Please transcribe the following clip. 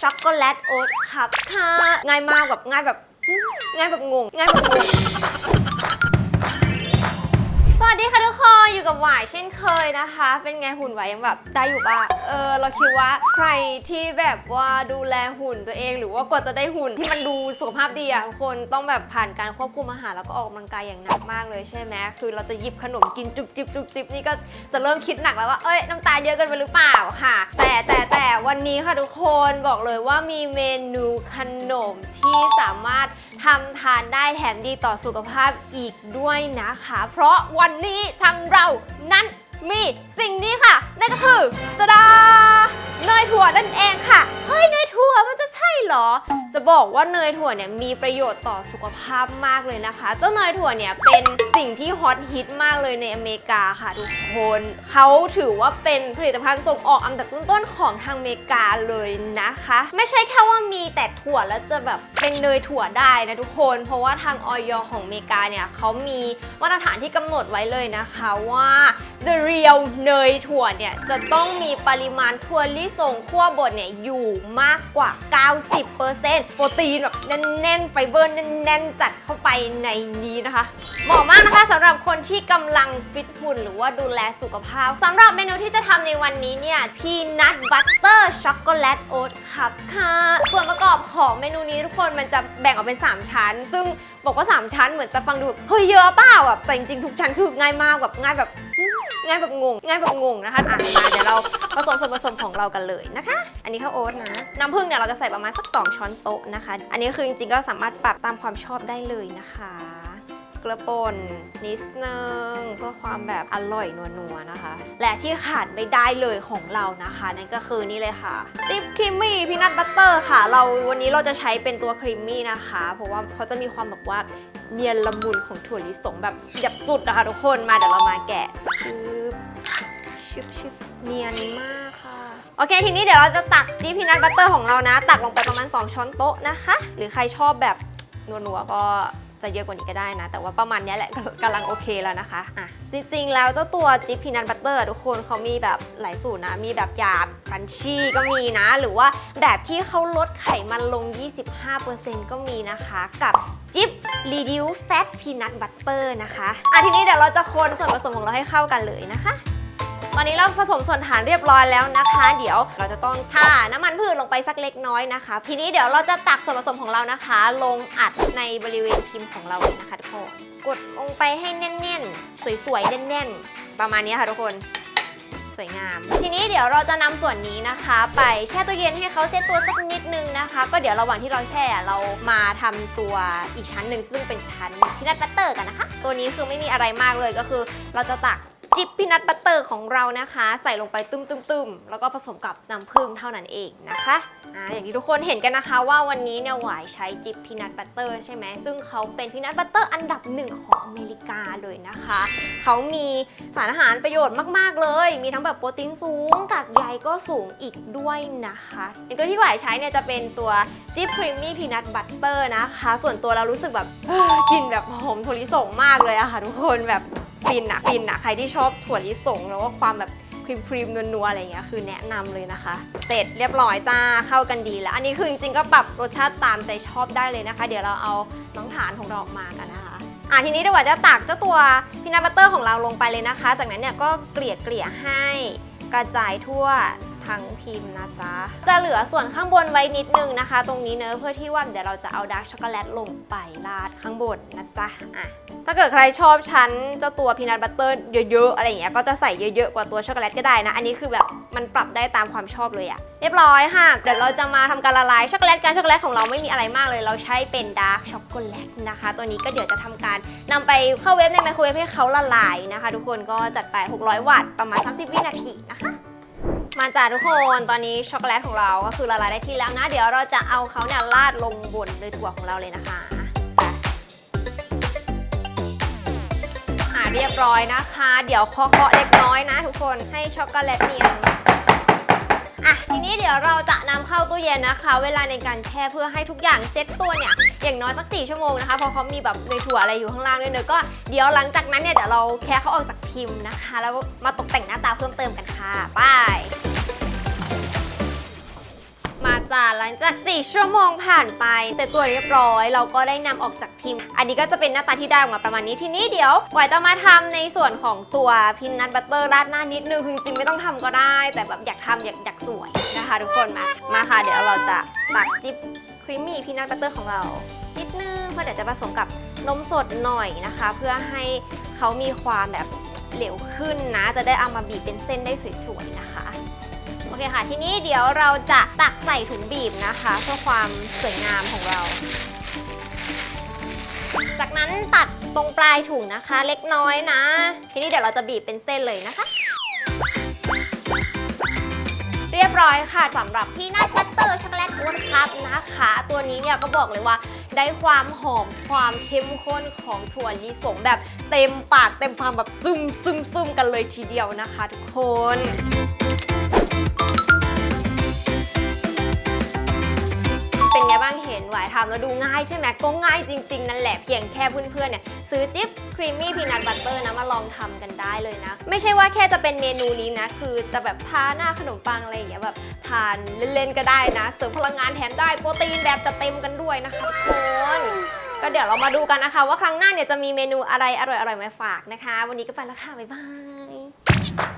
ช็อกโกแลตโอ๊ตคัพค่ะ ง่ายมากแบบง่ายแบบง่ายแบบงงง่ายแบบงง วัสดีค่ะทุกคน อยู่กับหวายเช่นเคยนะคะ เป็นไงหุ่นไหวยังแบบได้อยู่ปะเออเราคิดว่าใครที่แบบว่าดูแลหุ่นตัวเอง หรือว่ากว่าจะได้หุ่นที่มันดูสุขภาพดีอะทุกคนต้องแบบผ่านการควบคุมอาหารแล้วก็ออกกำลังกายอย่างหนักมากเลยใช่ไหมคือเราจะหยิบขนมกินจุบจิบจุบจิบนี่ก็จะเริ่มคิดหนักแล้วว่าเอ้ยน้ำตาเยอะเกินไปหรือเปล่าค่ะ แต่แต่แต่วันนี้ค่ะทุกคนบอกเลยว่ามีเมนูขนมที่สามารถทำทานได้แถมดีต่อสุขภาพอีกด้วยนะคะ เพราะวันนี้ทางเรานั้นมีสิ่งนี้ค่ะ นั่นก็คือจะดาเนยถั่วนั่นเองค่ะ เฮ้ยเนยถั่วมันจะใช่เหรอจะบอกว่าเนยถั่วเนี่ยมีประโยชน์ต่อสุขภาพมากเลยนะคะ เจ้าเนยถั่วเนี่ยเป็นสิ่งที่ฮอตฮิตมากเลยในอเมริกาค่ะทุกคนเขาถือว่าเป็นผลิตภัณฑ์ส่งออกอันดับต้นๆของทางอเมริกาเลยนะคะ ไม่ใช่แค่ว่ามีแต่ถั่วแล้วจะแบบเป็นเนยถั่วได้นะทุกคน เพราะว่าทางออยของอเมริกาเนี่ยเขามีมาตรฐานที่กำหนดไว้เลยนะคะว่า the real เนยถั่วเนี่ยจะต้องมีปริมาณถั่วลิสงคั่วบดเนี่ยอยู่มากกว่า 90%โปรตีนแบบแน่นๆไฟเบอร์แน่นๆจัดเข้าไปในนี้นะคะเหมาะมากนะคะสำหรับคนที่กำลังฟิตหุ่นหรือว่าดูแลสุขภาพสำหรับเมนูที่จะทำในวันนี้เนี่ยพีนัทบัตเตอร์ช็อกโกแลตโอ๊ตครับค่ะ ส่วนประกอบของเมนูนี้ทุกคนมันจะแบ่งออกเป็น 3 ชั้น ซึ่งบอกว่า 3 ชั้นเหมือนจะฟังดูเฮ้ยเยอะเปล่าแบบแต่จริงๆทุกชั้นคือง่ายมากแบบง่ายแบบ ง่ายแบบงง ง่ายแบบงงนะคะอะมาเดี๋ยวเราผสมส่วนผสมของเรากันเลยนะคะ อันนี้ข้าวโอ๊ตนะ น้ำผึ้งเนี่ยเราจะใส่ประมาณสัก 2 ช้อนโต๊ะนะคะ อันนี้คือจริงๆก็สามารถปรับตามความชอบได้เลยนะคะ เกลือป่นนิดนึงเพื่อความแบบอร่อยนัวๆนะคะ และที่ขาดไม่ได้เลยของเรานะคะ นั่นก็คือนี่เลยค่ะ จิ๊บครีมมี่พีนัทบัตเตอร์ค่ะ เราวันนี้เราจะใช้เป็นตัวครีมมี่นะคะ เพราะว่าเขาจะมีความแบบว่าเนียนละมุนของถั่วลิสงแบบหยับสุดนะคะทุกคนมาเดี๋ยวเรามาแกะชืบชิบชิบเนียนมากค่ะ โอเค ทีนี้เดี๋ยวเราจะตักจีพีนัทบัตเตอร์ของเรานะ ตักลงไปประมาณ 2 ช้อนโต๊ะนะคะ หรือใครชอบแบบนัวๆก็ จะเยอะกว่านี้ก็ได้นะ แต่ว่าประมาณนี้แหละกำลังโอเคแล้วนะคะอะจริงๆ แล้วเจ้าตัวจิ๊บพีนัทบัตเตอร์ทุกคนเขามีแบบหลายสูตรนะ มีแบบหยาบครันชี่ก็มีนะ หรือว่าแบบที่เขาลดไขมันลง 25%ก็มีนะคะกับจิ๊บ reduce fat peanut butter นะคะอะทีนี้เดี๋ยวเราจะคนส่วนผสมของเราให้เข้ากันเลยนะคะ ตอนนี้เราผสมส่วนฐานเรียบร้อยแล้วนะคะ เดี๋ยวเราจะต้องท่าน้ำมันพืชลงไปสักเล็กน้อยนะคะ ทีนี้เดี๋ยวเราจะตักส่วนผสมของเรานะคะ ลงอัดในบริเวณพิมพ์ของเราเลยนะคะทุกคน กดลงไปให้แน่นๆ สวยๆแน่นๆ ประมาณนี้ค่ะทุกคนสวยงามทีนี้เดี๋ยวเราจะนำส่วนนี้นะคะ ไปแช่ตู้เย็นให้เขาเซตตัวสักนิดนึงนะคะ ก็เดี๋ยวระหว่างที่เราแช่เรามาทำตัวอีกชั้นหนึ่งซึ่งเป็นชั้นพีนัทบัตเตอร์กันนะคะ ตัวนี้คือไม่มีอะไรมากเลยก็คือ เราจะตัก จิบพีนัทบัตเตอร์ของเรานะคะ ใส่ลงไปตุ้มๆๆ แล้วก็ผสมกับน้ำผึ้งเท่านั้นเองนะคะอ่าอย่างที่ทุกคนเห็นกันนะคะว่าวันนี้เนี่ยหวายใช้จิบพีนัทบัตเตอร์ใช่ไหมซึ่งเขาเป็นพีนัทบัตเตอร์อันดับหนึ่งของอเมริกาเลยนะคะ เขามีสารอาหารประโยชน์มากๆเลย มีทั้งแบบโปรตีนสูงกากใยก็สูงอีกด้วยนะคะอย่างตัวที่หวายใช้เนี่ยจะเป็นตัวจิบครีมมี่พีนัทบัตเตอร์นะคะ ส่วนตัวเรารู้สึกแบบกลินแบบหอมถั่วลิสงมากเลยอะค่ะทุกคนแบบ ฟินอะฟินอะใครที่ชอบถั่วลิสงแล้วก็ความแบบครีมๆนัวๆอะไรเงี้ยคือแนะนำเลยนะคะ เสร็จเรียบร้อยจ้าเข้ากันดีแล้ว อันนี้คือจริงๆก็ปรับรสชาติตามใจชอบได้เลยนะคะ เดี๋ยวเราเอาน้องฐานของเราออกมากันนะคะอะทีนี้เดี๋ยวจะตักเจ้าตัวพีนัทบัตเตอร์ของเราลงไปเลยนะคะ จากนั้นเนี่ยก็เกลี่ยเกลี่ยๆให้กระจายทั่ว ทั้งพิมพ์นะจ๊ะ จะเหลือส่วนข้างบนไว้นิดนึงนะคะ ตรงนี้เนอะเพื่อที่ว่าเดี๋ยวเราจะเอาดาร์กช็อกโกแลตลงไปราดข้างบนนะจ๊ะอะถ้าเกิดใครชอบชั้นเจ้าตัวพีนัทบัตเตอร์เยอะๆอะไรอย่างเงี้ยก็จะใส่เยอะๆกว่าตัวช็อกโกแลตก็ได้นะ อันนี้คือแบบมันปรับได้ตามความชอบเลยอะเรียบร้อยค่ะ เดี๋ยวเราจะมาทำการละลายช็อกโกแลตกันช็อกโกแลตของเราไม่มีอะไรมากเลย เราใช้เป็นดาร์กช็อกโกแลตนะคะ ตัวนี้ก็เดี๋ยวจะทำการนำไปเข้าเวฟในไมโครเวฟให้เขาละลายนะคะ ทุกคนก็จัดไป 600 วัตต์ประมาณ 30 วินาทีนะคะ มาจ้าทุกคนตอนนี้ช็อกโกแลตของเราก็คือละลายได้ที่แล้วนะ เดี๋ยวเราจะเอาเขาเนี่ยราดลงบนเนยถั่วของเราเลยนะคะไปอ่าเรียบร้อยนะคะ เดี๋ยวเคาะๆเล็กน้อยนะทุกคนให้ช็อกโกแลตเนียน อะทีนี้เดี๋ยวเราจะนำเข้าตู้เย็นนะคะ เวลาในการแช่เพื่อให้ทุกอย่างเซ็ตตัวเนี่ยอย่างน้อยสัก4ชั่วโมงนะคะเพราะเขามีแบบในถั่วอะไรอยู่ข้างล่างด้วยเนอะก็เดี๋ยวหลังจากนั้นเนี่ยเดี๋ยวเราแค่เขาออกจากพิมพ์นะคะ แล้วมาตกแต่งหน้าตาเพิ่มเติมกันค่ะไป จ้าหลังจาก 4 ชั่วโมงผ่านไปเสร็จตัวเรียบร้อย เราก็ได้นำออกจากพิมพ์ อันนี้ก็จะเป็นหน้าตาที่ได้ออกมาประมาณนี้ทีนี้เดี๋ยวกว่าจะมาทำในส่วนของตัวพิมพ์นัทบัตเตอร์ราดหน้านิดนึงจริงๆไม่ต้องทำก็ได้ แต่แบบอยากทำอยากอยากสวยนะคะ ทุกคนมามาค่ะ เดี๋ยวเราจะตักจิบครีมมี่พิมพ์นัทบัตเตอร์ของเรานิดนึงเพราะเดี๋ยวจะผสมกับนมสดหน่อยนะคะ เพื่อให้เขามีความแบบเหลวขึ้นนะ จะได้เอามาบีบเป็นเส้นได้สวยๆนะคะ เคค่ะ ทีนี้เดี๋ยวเราจะตักใส่ถุงบีบนะคะ เพื่อความสวยงามของเรา จากนั้นตัดตรงปลายถุงนะคะ เล็กน้อยนะ ทีนี้เดี๋ยวเราจะบีบเป็นเส้นเลยนะคะ เรียบร้อยค่ะสำหรับพี่นัทบัตเตอร์ช็อกโกแลตวูดคัพนะคะ ตัวนี้เนี่ยก็บอกเลยว่าได้ความหอมความเข้มข้นของถั่วลิสงแบบเต็มปากเต็มความแบบซึมซึมซึมกันเลยทีเดียวนะคะทุกคน เป็นไงบ้างเห็นหวายทำแล้วดูง่ายใช่ไหมก็ง่ายจริง ๆ นั่นแหละเพียงแค่เพื่อนๆเนี่ยซื้อจิ๊บครีมมี่พีนัทบัตเตอร์นะมาลองทำกันได้เลยนะ ไม่ใช่ว่าแค่จะเป็นเมนูนี้นะ คือจะแบบทาหน้าขนมปังอะไรอย่างเงี้ยแบบทานเล่นๆก็ได้นะ เสริมพลังงานแถมได้โปรตีนแบบจะเต็มกันด้วยนะคะทุกคนก็เดี๋ยวเรามาดูกันนะคะ ว่าครั้งหน้าเนี่ยจะมีเมนูอะไรอร่อยๆมาฝากนะคะ วันนี้ก็ไปแล้วค่ะบ๊ายบาย